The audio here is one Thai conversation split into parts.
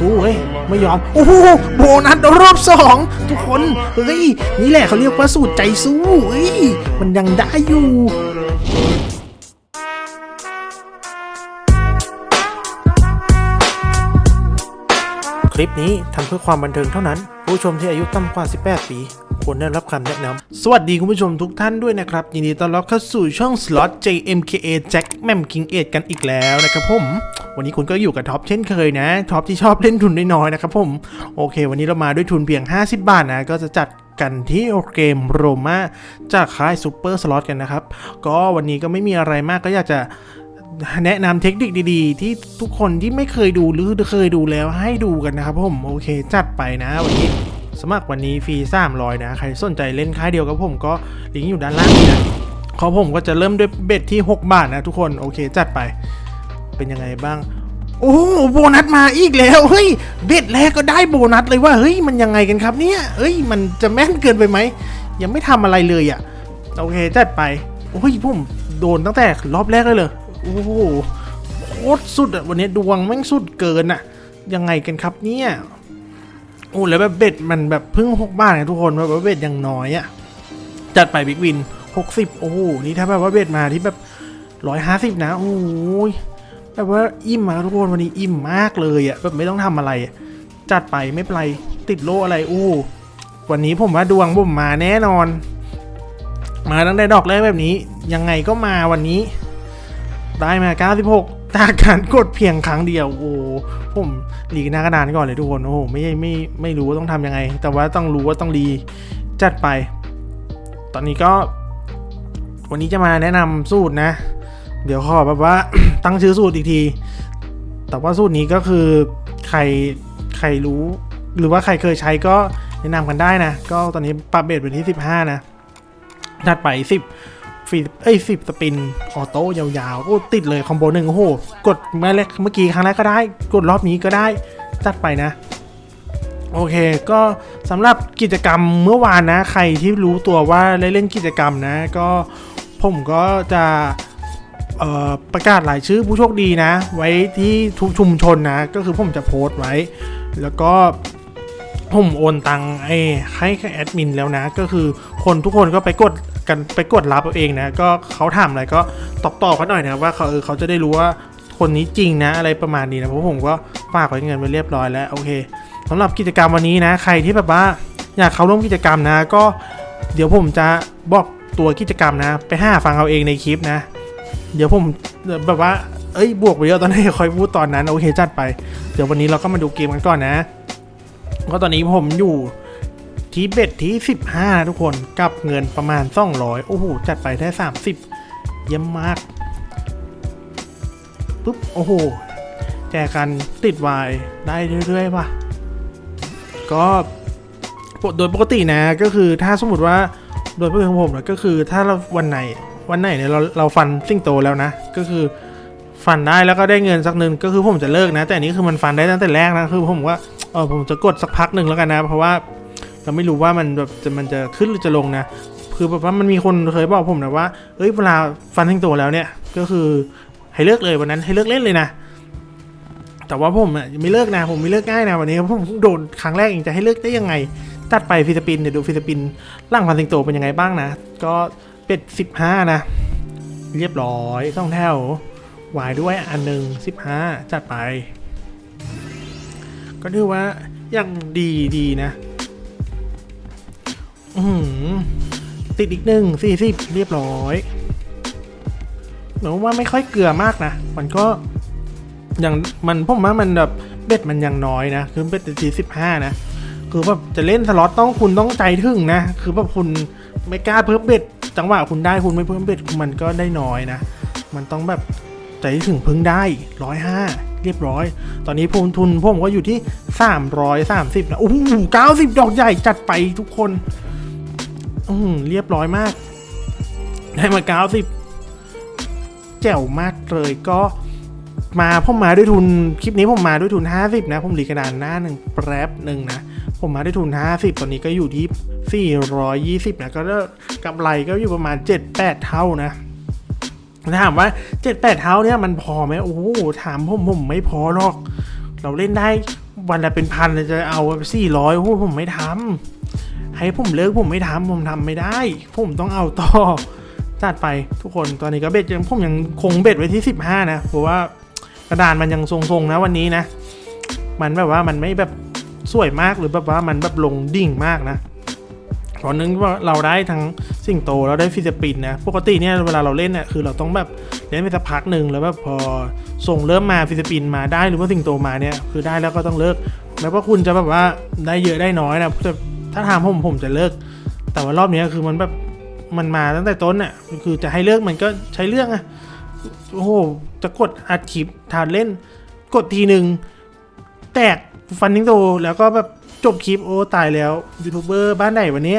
สู้เฮ้ยไม่ยอม โอ้โหโบนัสรอบสองทุกคน เฮ้ย นี่แหละเขาเรียกว่าสูตรใจสู้เฮ้ยมันยังได้อยู่ ลิปนี้ทำเพื่อความบันเทิงเท่านั้น ผู้ชมที่อายุต่ำกว่า 18 ปีควรได้รับคำแนะนำสวัสดีคุณผู้ชมทุกท่านด้วยนะครับ ยินดีต้อนรับเข้าสู่ช่อง Slot JMKA Jack แม่ม King 8กันอีกแล้วนะครับผม วันนี้คุณก็อยู่กับท็อปเช่นเคยนะ ท็อปที่ชอบเล่นทุนน้อยๆนะครับผม โอเค วันนี้เรามาด้วยทุนเพียง 50 บาทนะ ก็จะจัดกันที่เกมโรม่าจากค่ายซูเปอร์สล็อตกันนะครับ ก็วันนี้ก็ไม่มีอะไรมากก็อยากจะ แนะนำเทคนิคดีๆ ที่ทุกคนที่ไม่เคยดูหรือเคยดูแล้วให้ดูกันนะครับผมโอเค จัดไปนะวันนี้สมัครวันนี้ฟรี300 นะ ใครสนใจเล่นค่ายเดียวกับผมก็ลิงก์อยู่ด้านล่างนะขอผมก็จะเริ่มด้วยเบ็ดที่ 6 บาทนะทุกคนโอเคจัดไป เป็นยังไงบ้าง โอ้โโบนัสมาอีกแล้วเฮ้ยเบ็ดแรกก็ได้โบนัสเลยว่าเฮ้ยมันยังไงกันครับเนี่ยเฮ้ยมันจะแม่นเกินไปไหมยังไม่ทำอะไรเลยอะ่ะโอเคจัดไปโอ้ยผมโดนตั้งแต่รอบแรกเลยเลย โอ้โหโคตรสุดอะวันนี้ดวงแม่งสุดเกินอะยังไงกันครับเนี่ยโอ้แล้วแบบเบ็ดมันแบบเพิ่งหกบาทไงทุกคนแบบว่าเบ็ดยังน้อยอะจัดไปบิ๊กวินหกสิบโอ้โหนี่ถ้าแบบว่าเบ็ดมาที่แบบร้อยห้าสิบนะโอ้ยแบบว่าอิ่มมาทุกคนวันนี้อิ่มมากเลยอะแบบไม่ต้องทำอะไร จัดไปไม่เป็นไรติดโลอะไรโอ้วันนี้ผมว่าดวงผมมาแน่นอน มาตั้งแต่ดอกแรกแบบนี้ ยังไงก็มาวันนี้ ได้มา 96 จากการกดเพียงครั้งเดียว โอ้ผมหลีกหน้ากระดานก่อนเลยทุกคนโอ้โหไม่ไม่ไม่รู้ว่าต้องทำยังไง แต่ว่าต้องรู้ว่าต้องรีจัดไป ตอนนี้ก็ วันนี้จะมาแนะนำสูตรนะ เดี๋ยวขอแบบว่าตั้งชื่อสูตรอีกที แต่ว่าสูตรนี้ก็คือใครใครรู้ หรือว่าใครเคยใช้ก็แนะนำกันได้นะ ก็ตอนนี้ปรับเบสเป็นที่ 15 นะถัดไป 10 ฟีเอ้ย10สปินออโต้ยาวๆโอ้ติดเลยคอมโบหนึ่งโอ้โหกดเมื่อแรกเมื่อกี้ครั้งแรกก็ได้ กดรอบนี้ก็ได้จัดไปนะ โอเค ก็สำหรับกิจกรรมเมื่อวานนะ ใครที่รู้ตัวว่าได้เล่นกิจกรรมนะ ก็ผมก็จะประกาศรายชื่อผู้โชคดีนะ ไว้ที่ทุกชุมชนนะ ก็คือผมจะโพสต์ไว้ แล้วก็ผมโอนตังไอ้ให้แอดมินแล้วนะ ก็คือคนทุกคนก็ไปกด กันไปกดรับเอาเองนะก็เขาถามอะไรก็ตอบตอบเขาหน่อยนะว่าเขาเออเขาจะได้รู้ว่าคนนี้จริงนะอะไรประมาณนี้นะเพราะผมก็ฝากไว้เงินไว้เรียบร้อยแล้วโอเคสำหรับกิจกรรมวันนี้นะ ใครที่แบบว่าอยากเข้าร่วมกิจกรรมนะ ก็เดี๋ยวผมจะบอกตัวกิจกรรมนะ ไปห้าฟังเอาเองในคลิปนะ เดี๋ยวผมแบบว่าเอ้ยบวกไปเยอะตอนนี้คอยพูดตอนนั้นโอเคจัดไป เดี๋ยววันนี้เราก็มาดูเกมกันก่อนนะก็ตอนนี้ผมอยู่ ทีเบ็ดที่ 15นะทุกคนกับเงินประมาณ 200 โอ้โห จัดไปได้ 30 เยี่ยมมากปุ๊บ โอ้โห แจกันติดวายได้เรื่อยๆป่ะ ก็โดยปกตินะก็คือถ้าสมมติว่าโดยปกติของผมนะก็คือถ้าเราวันไหนวันไหนเนี่ยเราเราฟันซิ่งโตแล้วนะ ก็คือฟันได้แล้วก็ได้เงินสักนึงก็คือผมจะเลิกนะ แต่อันนี้คือมันฟันได้ตั้งแต่แรกนะคือผมว่าเออผมจะกดสักพักหนึ่งแล้วกันนะ เพราะว่า เราไม่รู้ว่ามันแบบจะมันจะขึ้นหรือจะลงนะคือแบบว่ามันมีคนเคยบอกผมนะว่าเอ้ยเวลาฟันซิ่งโตแล้วเนี่ย ก็คือให้เลิกเลยวันนั้นให้เลิกเล่นเลยนะแต่ว่าผมอะไม่เลิกนะผมไม่เลิกง่ายนะวันนี้ผมโดนครั้งแรกเองจะให้เลิกได้ยังไงตัดไปฟิลิปปินส์เดี๋ยวดูฟิลิปปินส์ร่างพันสิงโตเป็นยังไงบ้างนะ ก็เป็ดสิบห้านะ เรียบร้อยต้องแถววายด้วยอันหนึ่งสิบห้าจัดไป ก็ถือว่ายังดีดีนะ อืติดอีกหนึ่งสี่สิบเรียบร้อยหมือว่าไม่ค่อยเกลือมากนะ มันก็อย่างมันผมว่ามันแบบเบ็ดมันยังน้อยนะ คือเบ็ดทีสิบห้านะ คือแบบจะเล่นสล็อตต้องคุณต้องใจถึงนะ คือแบบคุณไม่กล้าเพิ่มเบ็ด จังหวะคุณได้คุณไม่เพิ่มเบ็ดมันก็ได้น้อยนะ มันต้องแบบใจถึงพึ่งได้ร้อยห้าเรียบร้อย ตอนนี้พูนทุนผมก็อยู่ที่สามร้อยสามสิบนะโอ้โหเก้าสิบดอกใหญ่จัดไปทุกคน อืมเรียบร้อยมาก ได้มาเก้าสิบแจ๋วมากเลยก็มาผมมาด้วยทุนคลิปนี้ผมมาด้วยทุน 50 นะ ผมหลีกระดานหน้าหนึ่งแป๊บหนึ่งนะ ผมมาด้วยทุน 50 ตอนนี้ก็อยู่ที่ 420 นะก็กำไรก็อยู่ประมาณ 7-8 เท่านะถามว่า 7-8 เท่าเนี่ยมันพอไหมโอ้โหถามผมผมไม่พอหรอก เราเล่นได้วันละเป็นพันเลยจะเอาสี่ร้อยโอ้โหผมไม่ทำ ให้ผมเลิกผมไม่ทำผมทำไม่ได้ ผมต้องเอาต่อจัดไปทุกคนตอนนี้ก็เบ็ดยังผมยังคงเบ็ดไว้ที่สิบห้านะเพราะว่ากระดานมันยังทรงๆนะวันนี้นะ มันแบบว่ามันไม่แบบสวยมากหรือแบบว่ามันแบบลงดิ่งมากนะเพราะนึงว่าเราได้ทั้งสิ่งโตแล้วได้ฟิลิปินนะปกติเนี่ยเวลาเราเล่นเนี่ยคือเราต้องแบบเล่นไปสักพักหนึ่งแล้วแบบพอส่งเริ่มมาฟิลิปินมาได้หรือว่าสิ่งโตมาเนี่ยคือได้แล้วก็ต้องเลิกแม้ว่าคุณจะแบบว่าได้เยอะได้น้อยนะแต่ ถ้าถามผมผมจะเลิก แต่ว่ารอบนี้คือมันแบบมันมาตั้งแต่ต้นน่ะคือจะให้เลิกมันก็ใช้เรื่องอะโอ้โหจะกดอัดคลิปทานเล่น กดทีหนึ่งแตกฟันนิงโตแล้วก็แบบจบคลิปโอ้ตายแล้วยูทูบเบอร์บ้านไหนวันนี้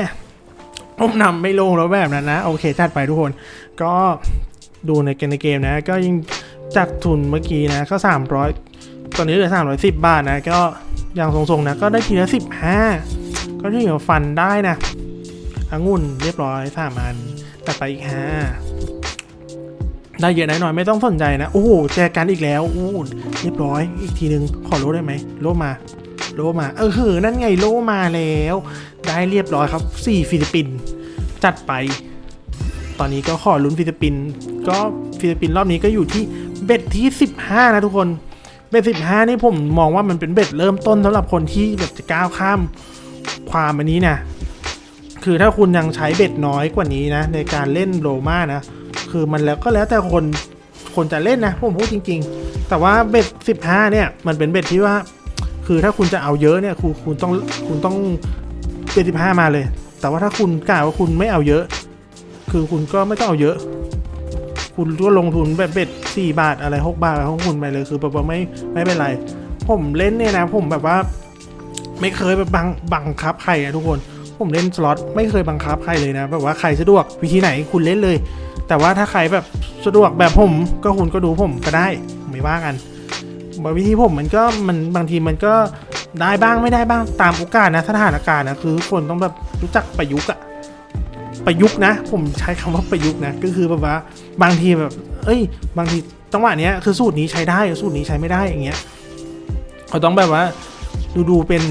ผมนำไม่ลงแล้วแบบนั้นนะ โอเคจัดไปทุกคน ก็ดูในเกมในเกมนะ ก็ยิ่งจากทุนเมื่อกี้นะก็ 300 ตอนนี้เหลือ310 บาทนะ ก็ยังทรงๆนะ ก็ได้ทีละ 15 ก็ที่เหลือฟันได้นะองุ่นเรียบร้อยสามอันตัดไปอีกห้าได้เยอะได้น้อยไม่ต้องสนใจนะ โอ้โหแจกันอีกแล้วโอ้เรียบร้อย อีกทีนึงขอโลได้ไหมโลมา โลมา เออเหอนั่นไงโลมาแล้ว ได้เรียบร้อยครับ4ฟิลิปปินส์จัดไป ตอนนี้ก็ขอลุ้นฟิลิปปินส์ก็ฟิลิปปินส์รอบนี้ก็อยู่ที่เบ็ดที่ 15 นะทุกคน เบ็ด15 นี่ผมมองว่ามันเป็นเบ็ดเริ่มต้นสำหรับคนที่แบบจะก้าวข้าม ความอันนี้นะคือถ้าคุณยังใช้เบ็ดน้อยกว่านี้นะ ในการเล่นโรมานะ คือมันแล้วก็แล้วแต่คนคนจะเล่นนะผมพูดจริง ๆ แต่ว่าเบ็ด15 เนี่ย มันเป็นเบ็ดที่ว่า คือถ้าคุณจะเอาเยอะเนี่ยคุณคุณต้องคุณต้องเบ็ด15 มาเลย แต่ว่าถ้าคุณกล่าวว่าคุณไม่เอาเยอะ คือคุณก็ไม่ต้องเอาเยอะ คุณก็ลงทุนแบบเบ็ด4บาทอะไร 6 บาทของคุณไปเลยคือแบบว่าไม่ไม่เป็นไร ผมเล่นเนี่ยนะผมแบบว่า ไม่เคยแบบบังบังคับใครอะทุกคน ผมเล่นสล็อตไม่เคยบังคับใครเลยนะแบบว่าใครสะดวกวิธีไหนคุณเล่นเลย แต่ว่าถ้าใครแบบสะดวกแบบผมก็คุณก็ดูผมก็ได้ไม่ว่ากันบางวิธีผมมันก็มันบางทีมันก็ได้บ้างไม่ได้บ้างตามโอกาสนะสถานการณ์นะคือคนต้องแบบรู้จักประยุกต์อะประยุกต์นะ ผมใช้คำว่าประยุกต์นะก็คือแบบว่าบางทีแบบ เอ้ย บางทีจังหวะเนี้ยคือสูตรนี้ใช้ได้สูตรนี้ใช้ไม่ได้อย่างเงี้ยเขาต้องแบบว่า ดูดูเป็น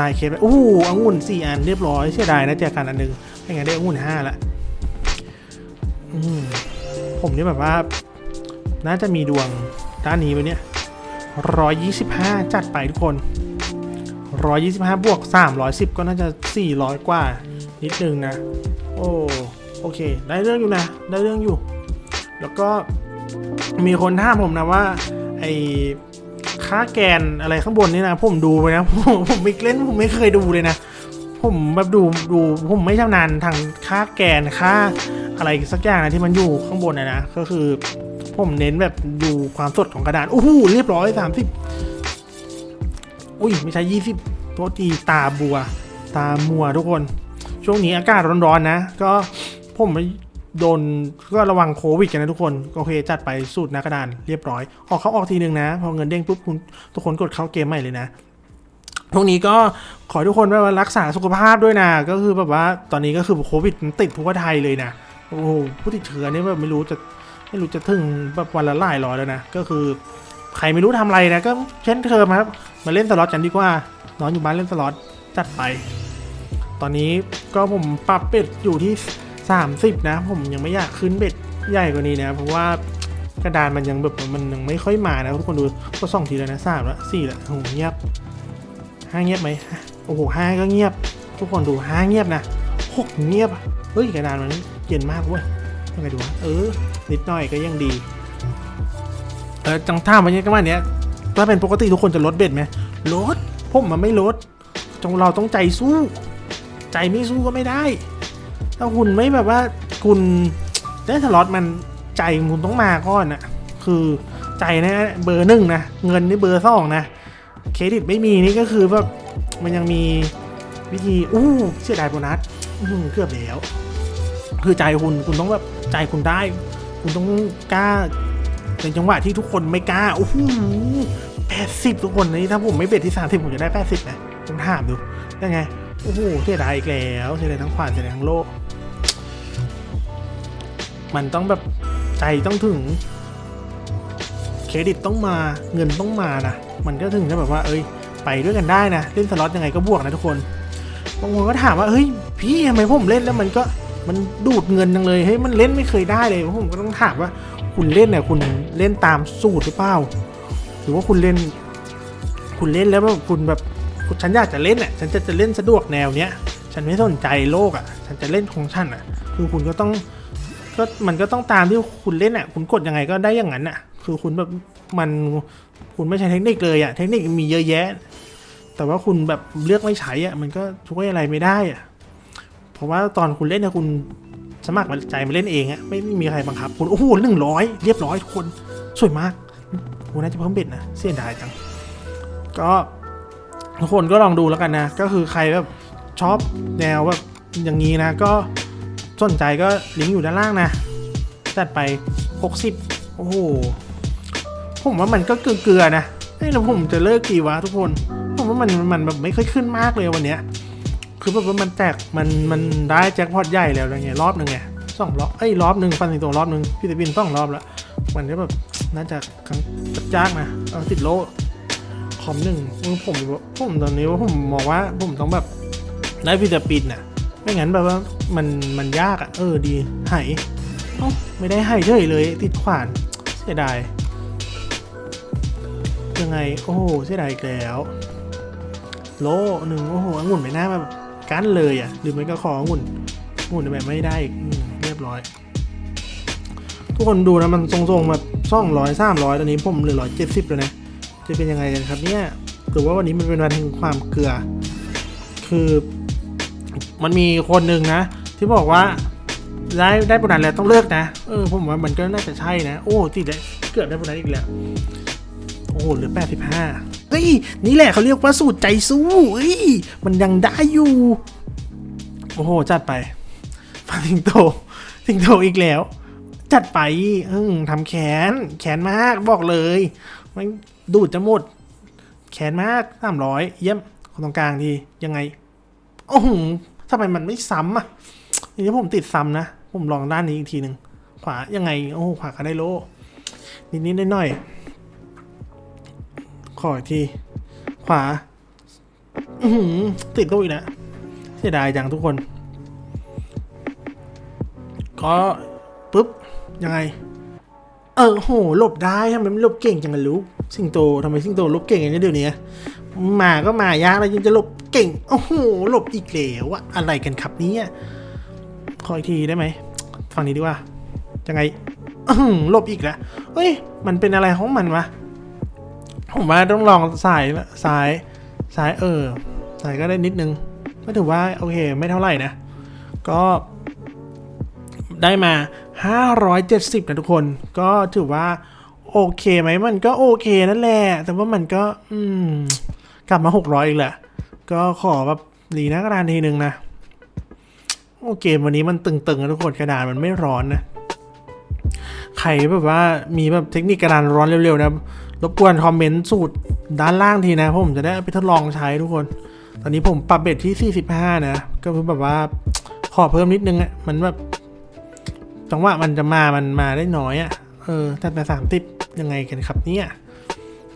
ลายๆเคสแบบโอ้โหองุ่นสี่อันเรียบร้อยเสียดายนะแจกันอันหนึงไม่งั้นได้องุ่นห้าละผมนี่แบบว่า น่าจะมีดวงด้านนี้ไปเนี่ยร้อยยี่สิบห้าจัดไปทุกคนร้อยยี่สิบห้าบวกสามร้อยสิบก็น่าจะสี่ร้อยกว่า นิดนึงนะ โอ้โอเค ได้เรื่องอยู่นะ ได้เรื่องอยู่ แล้วก็มีคนถามผมนะว่าไอ ค่าแกนอะไรข้างบนนี่นะ ผมดูไปนะผมผมไม่เล่นผมไม่เคยดูเลยนะ ผมแบบดูดูผมไม่ชำนาญทางค่าแกนค่าอะไรสักอย่างนะที่มันอยู่ข้างบนนะนะก็คือผมเน้นแบบดูความสดของกระดานโอ้โหเรียบร้อยสามสิบอุ้ยไม่ใช่ยี่สิบโทษทีตาบัว ตามัวทุกคน ช่วงนี้อากาศร้อนๆนะ ก็ผม โดนก็ระวังโควิดกันนะทุกคน โอเคจัดไปสูตรน้ากระดานเรียบร้อย ออกเขาออกทีนึงนะ พอเงินเด้งปุ๊บคุณทุกคนกดเข้าเกมใหม่เลยนะพวกนี้ก็ขอทุกคนว่ารักษาสุขภาพด้วยนะ ก็คือแบบว่าตอนนี้ก็คือโควิดมันติดทั่วไทยเลยนะโอ้โหผู้ติดเชื้อนี่แบบไม่รู้จะไม่รู้จะถึงแบบวันละหลายร้อยแล้วนะ ก็คือใครไม่รู้ทำอะไรนะก็เช่นเคยครับ มาเล่นสล็อตกันดีกว่านอนอยู่บ้านเล่นสล็อตจัดไป ตอนนี้ก็ผมปรับเป็ดอยู่ที่ 30 นะ ผมยังไม่อยากขึ้นเบ็ดใหญ่กว่านี้นะ เพราะว่ากระดานมันยังแบบมันยังไม่ค่อยมานะทุกคนดูก็สองทีแล้วนะสามแล้วสี่แล้วโอ้โหเงียบห้าเงียบไหมโอ้โหห้าก็เงียบ ทุกคนดูห้าเงียบนะหกเงียบเฮ้ยกระดานมันเย็นมากเว้ยยังไงดูวะเออนิดหน่อยก็ยังดีเออจังท่าวันนี้ก็ว่าเนี้ยถ้าเป็นปกติทุกคนจะลดเบ็ดไหมลดผมมันไม่ลดจงเราต้องใจสู้ ใจไม่สู้ก็ไม่ได้ ถ้าคุณไม่แบบว่าคุณได้สล็อตมันใจคุณต้องมาก่อนนะคือใจนะเบอร์หนึ่งนะเงินนี่เบอร์สองนะเครดิตไม่มีนี่ก็คือแบบมันยังมีวิธีอู้เสียดายโบนัสอื้อหือเกือบแล้ว คือใจคุณคุณต้องแบบใจคุณได้ คุณต้องกล้าในจังหวะที่ทุกคนไม่กล้าโอ้โหแปดสิบทุกคนนี่ถ้าผมไม่เบ็ดที่สามสิบผมจะได้แปดสิบนะผมถามดูได้ไงโอ้โหเสียดายอีกแล้วเสียดายทั้งขวานเสียดายทั้งโลก มันต้องแบบใจต้องถึง เครดิตต้องมาเงินต้องมานะ มันก็ถึงจะแบบว่า เอ้ย ไปด้วยกันได้นะ เล่นสล็อตยังไงก็บวกนะทุกคน บางคนก็ถามว่า เฮ้ย พี่ทำไมผมเล่นแล้วมันก็มันดูดเงินจังเลย เฮ้ย มันเล่นไม่เคยได้เลยผมก็ต้องถามว่า คุณเล่นเนี่ยคุณเล่นตามสูตรหรือเปล่า หรือว่าคุณเล่น คุณเล่นแล้วแบบคุณแบบ ฉันอยากจะเล่นอะ ฉันจะจะเล่นสะดวกแนวเนี้ย ฉันไม่สนใจโลกอะ ฉันจะเล่นของฉันอะ คือคุณก็ต้อง ก็มันก็ต้องตามที่คุณเล่นอะ คุณกดยังไงก็ได้อย่างนั้นอะ คือคุณแบบมันคุณไม่ใช้เทคนิคเลยอะ เทคนิคมีเยอะแยะ แต่ว่าคุณแบบเลือกไม่ใช้อะ มันก็ช่วยอะไรไม่ได้อะ เพราะว่าตอนคุณเล่นเนี่ยคุณสมัครใจมาเล่นเองอะไม่ไม่มีใครบังคับคุณโอ้โหหนึ่งร้อยเรียบร้อยทุกคนสวยมากคุณน่าจะเพิ่มเบ็ดนะเสียดายจัง ก็ทุกคนก็ลองดูแล้วกันนะ ก็คือใครแบบชอบแนวแบบอย่างนี้นะ ก็ สนใจก็ลิงก์อยู่ด้านล่างนะ จัดไป 60 โอ้โห ผมว่ามันก็เกลือๆนะเฮ้ยแล้วผมจะเลิกกี่วะทุกคน ผมว่ามันมันแบบไม่ค่อยขึ้นมากเลยวันเนี้ย คือแบบว่ามันแจกมันมันได้แจ็คพอตใหญ่แล้วอะไรเงี้ยรอบหนึ่งไงสองรอบเอ้ยรอบหนึ่งฟันสิงโตรอบหนึ่งพี่ตะบินสองรอบแล้วมันก็แบบน่าจะครั้งยากนะเอาติดโลคอมหนึ่งผมผมตอนนี้ว่าผมมองว่าผมต้องแบบได้พิจารปินน่ะ ไม่งั้นแบบว่ามันมันยากอะ่ะ เออดีไหายเอ้าไม่ได้ให้เฉยเลย ติดขวานเสียดายยังไง โอ้โหเสียดายอีกแล้ว โลหนึ่งโอ้โหองุ่นไม่น่าแบบกั้นเลยอะ่ะหรือไม่ก็ขอองุ่นองุ่นแบบไม่ได้อีกเรียบร้อย ทุกคนดูนะมันทรงๆแบบสองร้อยสามร้อยตอนนี้ผมเหลือร้อยเจ็ดสิบแล้วนะจะเป็นยังไงกันครับเนี่ยหรือว่าวันนี้มันเป็นวันแห่งความเกลือ คือ มันมีคนหนึ่งนะ ที่บอกว่าได้ได้โบนัสแล้วต้องเลิกนะเออผมว่ามันก็น่าจะใช่นะ โอ้ติดเลยเกือบได้โบนัสอีกแล้วโอ้หเหลือแปดสิบห้าเฮ้ยนี่แหละเขาเรียกว่าสูตรใจสู้เฮ้ยมันยังได้อยู่ โอ้โห จัดไปฟังสิงโตสิงโตอีกแล้ว จัดไปอืมทำแขน แขนมากบอกเลยมันดูดจะหมด แขนมากสามร้อยเยี่ยมคนตรงกลางทียังไง โอ้โหทำไมมันไม่ซ้ำอะทีนี้ผมติดซ้ำนะ ผมลองด้านนี้อีกทีหนึ่งขวายังไง โอ้โหขวาก็ได้โล นิดนิดหน่อยๆขออีกที ขวาติดโลอีกแล้วเสียดายจังทุกคน ก็ปุ๊บ ยังไง เออโหหลบได้ทำไมไม่หลบเก่งจังเลยลูกสิงโตทำไมสิงโตหลบเก่งอย่างนี้เดี๋ยวนี้มาก็มายากแล้วยังจะหลบ เก่ง โอ้โห หลบอีกแล้วอะอะไรกันครับเนี่ยขออีกทีได้ไหมฝั่งนี้ดีกว่ายังไงหลบอีกแล้วเฮ้ย มันเป็นอะไรของมันวะ ผมว่าต้องลองสายสายสายเออสายก็ได้นิดนึงก็ถือว่าโอเค ไม่เท่าไหร่นะ ก็ได้มา 570 นะทุกคน ก็ถือว่า โอเคไหมมันก็โอเคนั่นแหละ แต่ว่ามันก็ อืม กลับมา 600 อีกแหละ ก็ขอแบบรีหน้ากระดานทีนึงนะโอเควันนี้มันตึงๆนะทุกคนกระดานมันไม่ร้อนนะใครแบบว่ามีแบบเทคนิคกระดานร้อนเร็วๆนะรบกวนคอมเมนต์สูตรด้านล่างทีนะผมจะได้ไปทดลองใช้ทุกคน ตอนนี้ผมปรับเบ็ดที่ 45 นะ ก็คือแบบว่าขอเพิ่มนิดนึงอะมันแบบจังหวะมันจะมามันมาได้น้อยอะ่ะเออแต่แต่สามสิบยังไงกันครับเนี่ย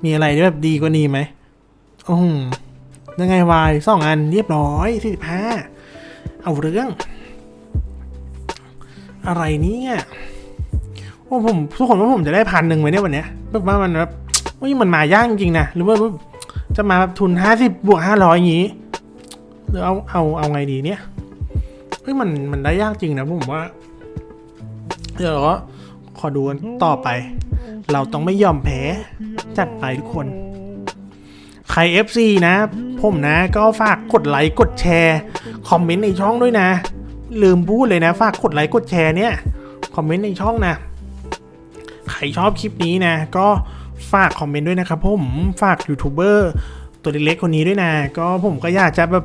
มีอะไรที่แบบดีกว่านี้ไหมอืม ยังไงวายสองอันเรียบร้อยสี่สิบห้าเอาเรื่อง อะไรเนี่ยโอ้ผมทุกคนว่าผมจะได้พันหนึ่งไหมเนี่ยวันเนี้ยแบบว่ามันแบบว่ามันมายากจริงนะหรือว่าจะมาแบบทุนห้าสิบบวกห้าร้อยอย่างงี้หรือเอาเอาเอาไงดีเนี่ยเฮ้ยมันมันได้ยากจริงนะผมว่า เดี๋ยวเราก็ขอดูต่อไป เราต้องไม่ยอมแพ้ จัดไปทุกคน ใคร FC นะ ผมนะ ก็ฝากกดไลค์กดแชร์ คอมเมนต์ในช่องด้วยนะ ลืมพูดเลยนะ ฝากกดไลค์กดแชร์เนี่ย คอมเมนต์ในช่องนะ ใครชอบคลิปนี้นะ ก็ฝากคอมเมนต์ด้วยนะครับผมฝากยูทูบเบอร์ตัวเล็กๆคนนี้ด้วยนะ ก็ผมก็อยากจะแบบ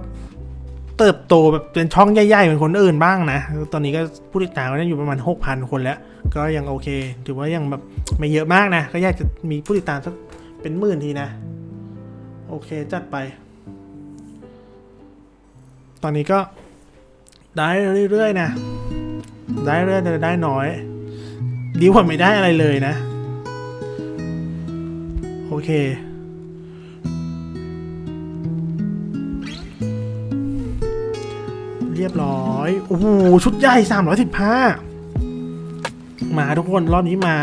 เติบโตแบบเป็นช่องใหญ่ๆเหมือนคนอื่นบ้างนะ ตอนนี้ก็ผู้ติดตามก็อยู่ประมาณ 6,000 คนแล้ว ก็ยังโอเค ถือว่ายังแบบไม่เยอะมากนะ ก็อยากจะมีผู้ติดตามสักเป็นหมื่นทีนะ โอเค จัดไป ตอนนี้ก็ได้เรื่อยๆนะ ได้เรื่อยแต่ได้น้อย ดีกว่าไม่ได้อะไรเลยนะ โอเค เรียบร้อย โอ้โห ชุดใหญ่สามร้อยสิบห้ามาทุกคนรอบนี้มา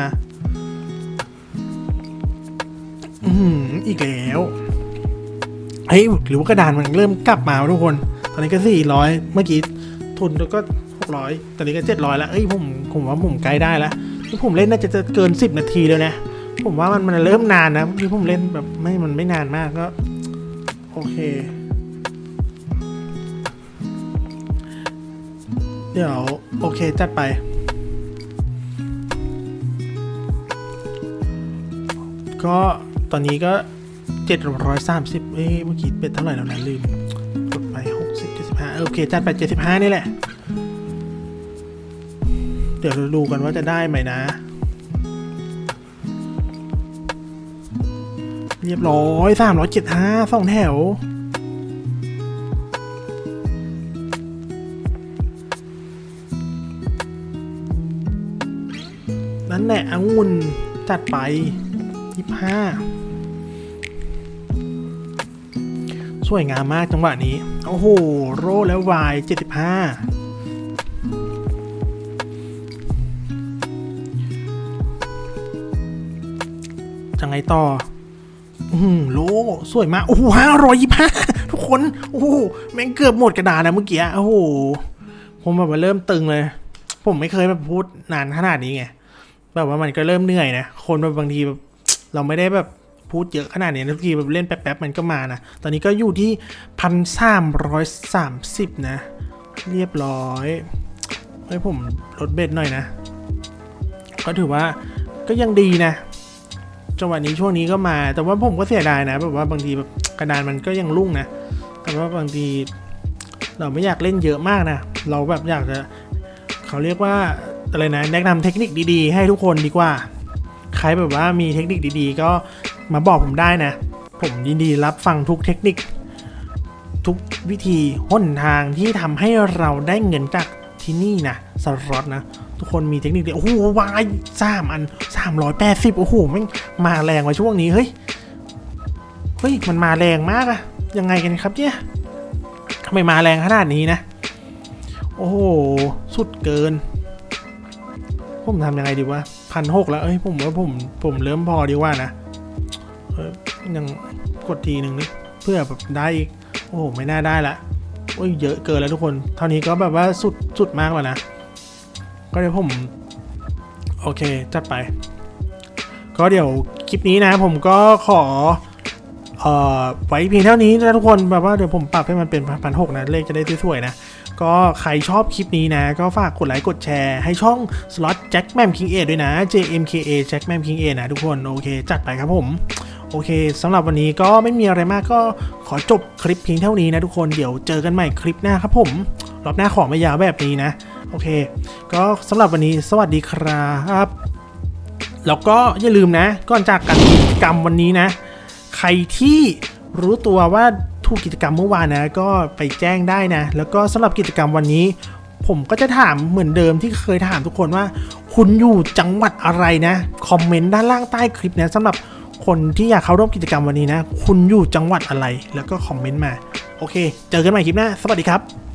อืออีกแล้ว เฮ้ย หรือว่ากระดานมันเริ่มกลับมาทุกคน อนนี้ก็400เมื่อกี้ทุนแล้วก็600ตอนนี้ก็700แล้วเอ้ยผมผมว่าผมใกล้ได้แล้วที่ผมเล่นน่าจะจะเกิน10นาทีแล้วนะ ผมว่ามันมันเริ่มนานนะที่ผมเล่นแบบไม่มันไม่นานมากก็ โอเค เดี๋ยว โอเค จัดไปก็ตอนนี้ก็ 730เอ้ยเมื่อกี้เป็นเท่าไหร่แล้วนะลืม โอเค จัดไป 75 นี่แหละ เดี๋ยวเราดูกันว่าจะได้ไหมนะ เรียบร้อย375สองแถวนั่นแหละองุ่นจัดไป 25 สวยงามมากจังหวะนี้ โอ้โห โรแล้ววายเจ็ดสิบห้าจังไงต่อ อืมโลสวยมาก โอ้โหห้าร้อยยี่ห้าทุกคน โอ้โห แม่งเกือบหมดกระดาษนะเมื่อกี้ โอ้โห ผมแบบว่าเริ่มตึงเลย ผมไม่เคยแบบพูดนานขนาดนี้ไง แบบว่ามันก็เริ่มเหนื่อยนะ คนแบบบางทีแบบเราไม่ได้แบบ พูดเยอะขนาดนี้นะทุกทีแบบเล่นแป๊บๆมันก็มานะ ตอนนี้ก็อยู่ที่พันสามร้อยสามสิบนะ เรียบร้อยให้ผมลดเบ็ดหน่อยนะ ก็ถือว่าก็ยังดีนะ จังหวะนี้ช่วงนี้ก็มา แต่ว่าผมก็เสียดายนะแบบว่าบางทีแบบกระดานมันก็ยังรุ่งนะ แต่ว่าบางทีเราไม่อยากเล่นเยอะมากนะ เราแบบอยากจะเขาเรียกว่าอะไรนะแนะนำเทคนิคดีๆ ให้ทุกคนดีกว่า รแบบว่ามีเทคนิคดีๆ ก็มาบอกผมได้นะ ผมยินดีรับฟังทุกเทคนิค ทุกวิธีห้นทางที่ทำให้เราได้เงินจากที่นี่นะสล็อตนะ ทุกคนมีเทคนิคดีโอ้โหวายสามอันสามร้อยแปดสิบโอ้โหม่งมาแรงไว้ช่วงนี้เฮ้ยเฮ้ยมันมาแรงมากอะยังไงกันครับเนี่ยทำไมมาแรงขนาดนี้นะ โอ้โห สุดเกิน ผมทำยังไงดีวะ พันหกแล้ว เอ้ยผมว่าผมผมเริ่มพอดีว่านะเอ้ยยังกดทีหนึ่งนี่เพื่อแบบได้อีก โอ้โห ไม่น่าได้ละโอ้ยเยอะเกินแล้วทุกคน เท่านี้ก็แบบว่าสุดสุดมากแล้วนะ ก็เดี๋ยวผม โอเค จัดไป ก็เดี๋ยวคลิปนี้นะ ผมก็ขอเอ่อไว้เพียงเท่านี้นะทุกคนแบบว่าเดี๋ยวผมปรับให้มันเป็นพันหกนะ เลขจะได้สวยๆนะ ก็ใครชอบคลิปนี้นะ ก็ฝากกดไลค์กดแชร์ให้ช่อง Slot Jack m a m King A ด้วยนะ JMKA Jack m a m King A นะทุกคนโอเค จัดไปครับผม โอเคสำหรับวันนี้ก็ไม่มีอะไรมากก็ขอจบคลิปเพียงเท่านี้นะทุกคนเดี๋ยวเจอกันใหม่คลิปหน้าครับผม รอบหน้าขอไม่ยาวแบบนี้นะ โอเค ก็สำหรับวันนี้สวัสดีครับ แล้วก็อย่าลืมนะก่อนจากกันกิจกรรมวันนี้นะ ใครที่รู้ตัวว่า ถูกกิจกรรมเมื่อวานนะ ก็ไปแจ้งได้นะ แล้วก็สำหรับกิจกรรมวันนี้ ผมก็จะถามเหมือนเดิมที่เคยถามทุกคนว่า คุณอยู่จังหวัดอะไรนะ คอมเมนต์ด้านล่างใต้คลิปนะสำหรับคนที่อยากเข้าร่วมกิจกรรมวันนี้นะ คุณอยู่จังหวัดอะไร แล้วก็คอมเมนต์มา โอเค เจอกันใหม่คลิปหน้า สวัสดีครับ